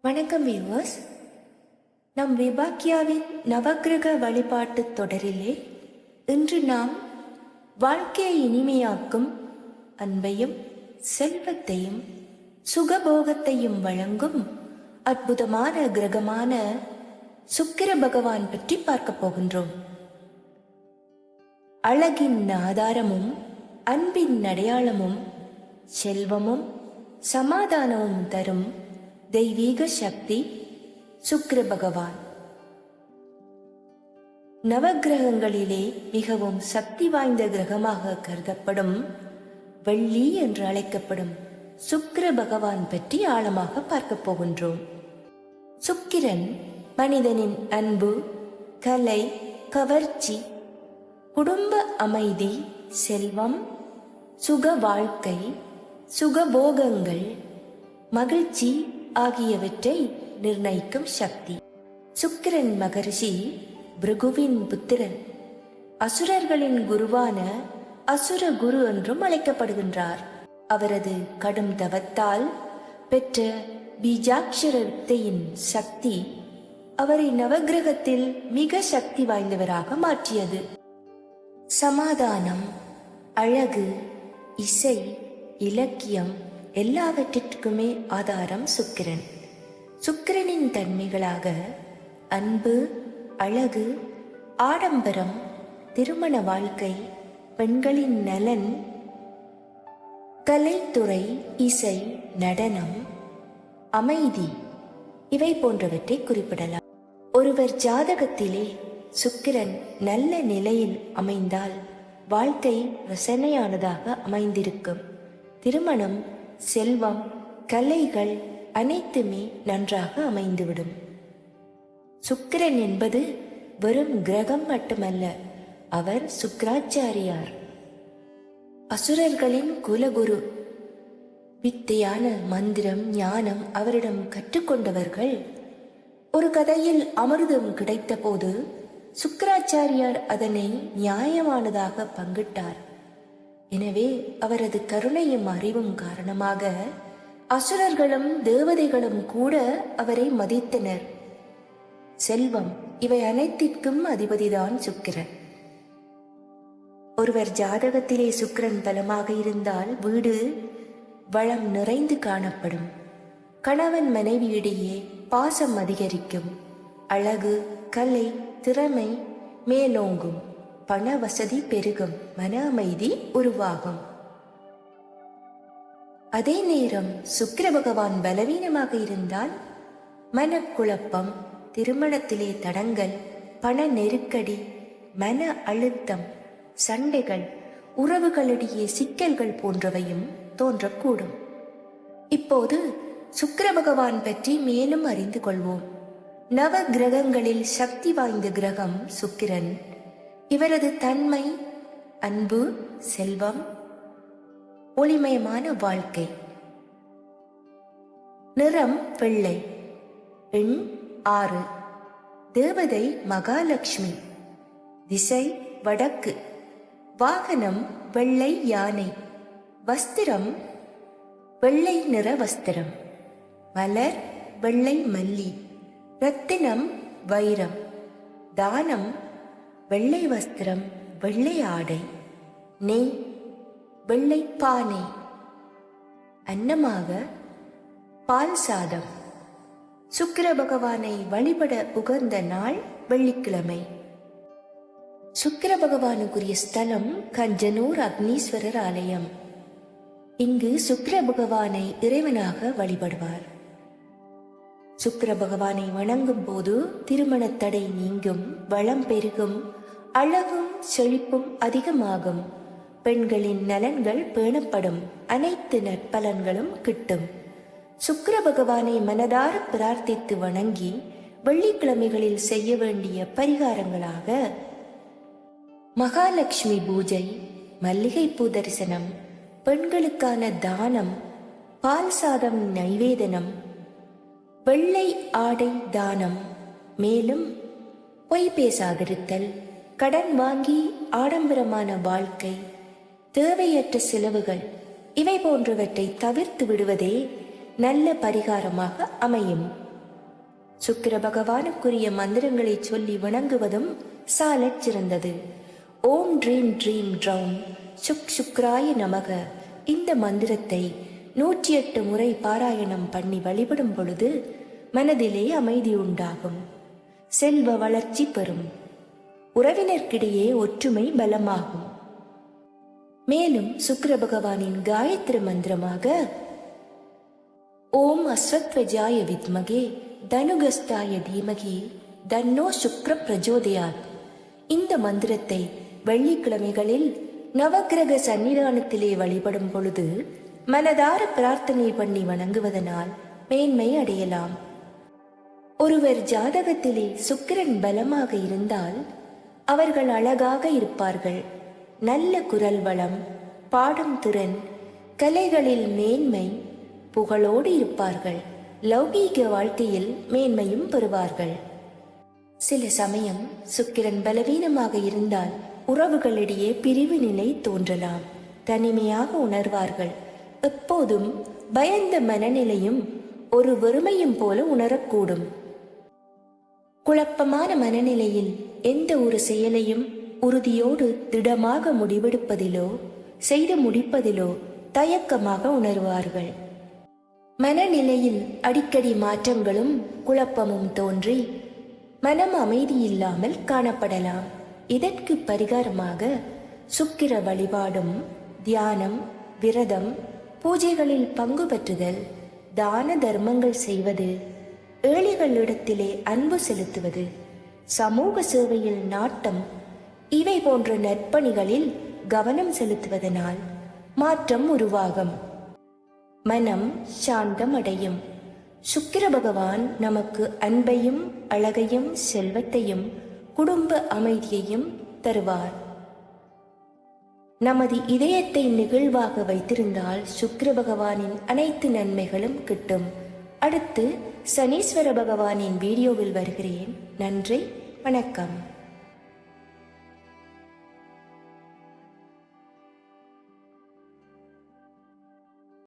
வணக்கம் வியூவர்ஸ் நம் விபாக்கியாவின் நவக்கிரக வழிபாட்டு தொடரிலே இன்று நாம் வாழ்க்கையை இனிமையாக்கும் அன்பையும் செல்வத்தையும் சுகபோகத்தையும் வழங்கும் அற்புதமான கிரகமான சுக்கிர பகவான் பற்றி பார்க்கப் போகின்றோம். அழகின் ஆதாரமும் அன்பின் அடையாளமும் செல்வமும் சமாதானமும் தரும் தெய்வீக சக்தி சுக்கிர பகவான். நவக்கிரகங்களிலே மிகவும் சக்தி வாய்ந்த கிரகமாக கருதப்படும் வெள்ளி என்று அழைக்கப்படும் சுக்கிர பகவான் பற்றி ஆழமாக பார்க்க போகின்றோம். சுக்கிரன் மனிதனின் அன்பு கலை கவர்ச்சி குடும்ப அமைதி செல்வம் சுக வாழ்க்கை சுகபோகங்கள் மகிழ்ச்சி ஆகியவற்றை நிர்ணயிக்கும் சக்தி. சுக்கிரன் மகரிஷி பிருகுவின் புத்திரன். அசுரர்களின் குருவான அசுர குரு என்றும் அழைக்கப்படுகின்றார். அவரது கடும் தவத்தால் பெற்ற பீஜாட்சரத்தையின் சக்தி அவரை நவக்கிரகத்தில் மிக சக்தி வாய்ந்தவராக மாற்றியது. சமாதானம் அழகு இசை இலக்கியம் எல்லாவற்றிற்குமே ஆதாரம் சுக்கிரன். சுக்கிரனின் தன்மைகளாக அன்பு அழகு ஆடம்பரம் திருமண வாழ்க்கை பெண்களின் நலன் கலைத்துறை இசை நடனம் அமைதி இவை போன்றவற்றை குறிப்பிடலாம். ஒருவர் ஜாதகத்திலே சுக்கிரன் நல்ல நிலையில் அமைந்தால் வாழ்க்கை ரசனையானதாக அமைந்திருக்கும். திருமணம் செல்வம் கலைகள் அனைத்துமே நன்றாக அமைந்துவிடும். சுக்கிரன் என்பது வெறும் கிரகம் மட்டுமல்ல அவர் சுக்கராச்சாரியார். அசுரர்களின் குலகுரு. வித்தையான மந்திரம் ஞானம் அவரிடம் கற்றுக்கொண்டவர்கள். ஒரு கதையில் அமிர்தம் கிடைத்தபோது சுக்கராச்சாரியார் அதனை நியாயமானதாக பங்கிட்டார். எனவே அவரது கருணையும் அறிவும் காரணமாக அசுரர்களும் தேவதைகளும் கூட அவரை மதித்தனர். செல்வம் இவை அனைத்திற்கும் அதிபதிதான் சுக்கிரன். ஒருவர் ஜாதகத்திலே சுக்கிரன் பலமாக இருந்தால் வீடு வளம் நிறைந்து காணப்படும். கணவன் மனைவியிடையே பாசம் அதிகரிக்கும். அழகு கலை திறமை மேலோங்கும். பண வசதி பெருகும் மன அமைதி உருவாகும். அதே நேரம் சுக்கிர பகவான் பலவீனமாக இருந்தால் மனக்குழப்பம் திருமணத்திலே தடங்கல் பண நெருக்கடி மன அழுத்தம் சண்டைகள் உறவுகளிடையே சிக்கல்கள் போன்றவையும் தோன்றக்கூடும். இப்போது சுக்கிர பகவான் பற்றி மேலும் அறிந்து கொள்வோம். நவ கிரகங்களில் சக்தி வாய்ந்த கிரகம் சுக்கிரன். இவரது தன்மை அன்பு செல்வம் ஒளிமயமான வாழ்க்கை. நிறம் வெள்ளை எண் ஆறு. தேவதை மகாலட்சுமி. திசை வடக்கு. வாகனம் வெள்ளை யானை. வஸ்திரம் வெள்ளை நிற வஸ்திரம். மலர் வெள்ளை மல்லி. ரத்தினம் வைரம். தானம் வெள்ளை வஸ்திரம் வெள்ளை ஆடை நெய் வெள்ளை பானை. அன்னமாக பால் சாதம். சுக்கிர பகவானை வழிபட உகந்த நாள் வெள்ளிக்கிழமை. சுக்கிர பகவானுக்குரிய ஸ்தலம் கஞ்சனூர் அக்னீஸ்வரர் ஆலயம். இங்கு சுக்கிர பகவானை இறைவனாக வழிபடுவார். சுக்கிர பகவானை வணங்கும் போது திருமணத் தடை நீங்கும் வளம் பெருகும் அழகும் செழிப்பும் அதிகமாகும். பெண்களின் நலன்கள் பேணப்படும். அனைத்து நற்பலன்களும் கிட்டும். சுக்கர பகவானை மனதார பிரார்த்தித்து வணங்கி வெள்ளிக்கிழமைகளில் செய்ய வேண்டிய பரிகாரங்களாக மகாலட்சுமி பூஜை மல்லிகைப்பூ தரிசனம் பெண்களுக்கான தானம் பால் சாதம் நைவேதனம் வெள்ளை ஆடை தானம் மேலும் பொய் பேசாதிருத்தல் கடன் வாங்கி ஆடம்பரமான வாழ்க்கை தேவையற்ற செலவுகள் இவை போன்றவற்றை தவிர்த்து விடுவதே நல்ல பரிகாரமாக அமையும். சுக்கிர பகவானுக்குரிய மந்திரங்களை சொல்லி வணங்குவதும் சாலச் சிறந்தது. ஓம் ட்ரீம் ட்ரீம் ட்ரௌம். சுக் சுக்ராய நமக. இந்த மந்திரத்தை நூற்றி எட்டு முறை பாராயணம் பண்ணி வழிபடும் பொழுது மனதிலே அமைதி உண்டாகும் செல்வ வளர்ச்சி பெறும். உறவினர்க்கிடையே ஒற்றுமை பலமாகும். மேலும் சுக்கர பகவானின் காயத்ரி மந்திரமாக ஓம் அஸ்வத்வஜாய வித்மகே தனுகஸ்தாய தீமகி தன்னோ சுக்ர பிரஜோதயாத். இந்த மந்திரத்தை வெள்ளிக்கிழமைகளில் நவக்கிரக சன்னிதானத்திலே வழிபடும் பொழுது மனதார பிரார்த்தனை பண்ணி வணங்குவதனால் மேன்மை அடையலாம். ஒருவர் ஜாதகத்திலே சுக்கிரன் பலமாக இருந்தால் அவர்கள் அழகாக இருப்பார்கள். நல்ல குரல் வளம் பாடும் திறன் கலைகளில் மேன்மை புகழோடு இருப்பார்கள். லௌகீக வாழ்க்கையில் மேன்மையும் பெறுவார்கள். சில சமயம் சுக்கிரன் பலவீனமாக இருந்தால் உறவுகளிடையே பிரிவு நிலை தோன்றலாம். தனிமையாக உணர்வார்கள். எப்போதும் பயந்த மனநிலையும் ஒரு வெறுமையும் போல உணரக்கூடும். குழப்பமான மனநிலையில் எந்த ஒரு செயலையும் உறுதியோடு திடமாக முடிவெடுப்பதிலோ செய்து முடிப்பதிலோ தயக்கமாக உணர்வார்கள். மனநிலையில் அடிக்கடி மாற்றங்களும் குழப்பமும் தோன்றி மனம் அமைதியில்லாமல் காணப்படலாம். இதற்கு பரிகாரமாக சுக்கிர வழிபாடும் தியானம் விரதம் பூஜைகளில் பங்கு பெற்றுதல் தான தர்மங்கள் செய்வது ஏழைகளிடத்திலே அன்பு செலுத்துவது சமூக சேவையில் நாட்டம் இவை போன்ற நற்பணிகளில் கவனம் செலுத்துவதனால் மாற்றம் உருவாகும். மனம் சாந்தம் அடையும் சுக்கிர பகவான் நமக்கு அன்பையும் அழகையும் செல்வத்தையும் குடும்ப அமைதியையும் தருவார். நமது இதயத்தை நெகிழ்வாக வைத்திருந்தால் சுக்கிர பகவானின் அனைத்து நன்மைகளும் கிட்டும். அடுத்து சனீஸ்வர பகவானின் வீடியோவில் வருகிறேன். நன்றி வணக்கம்.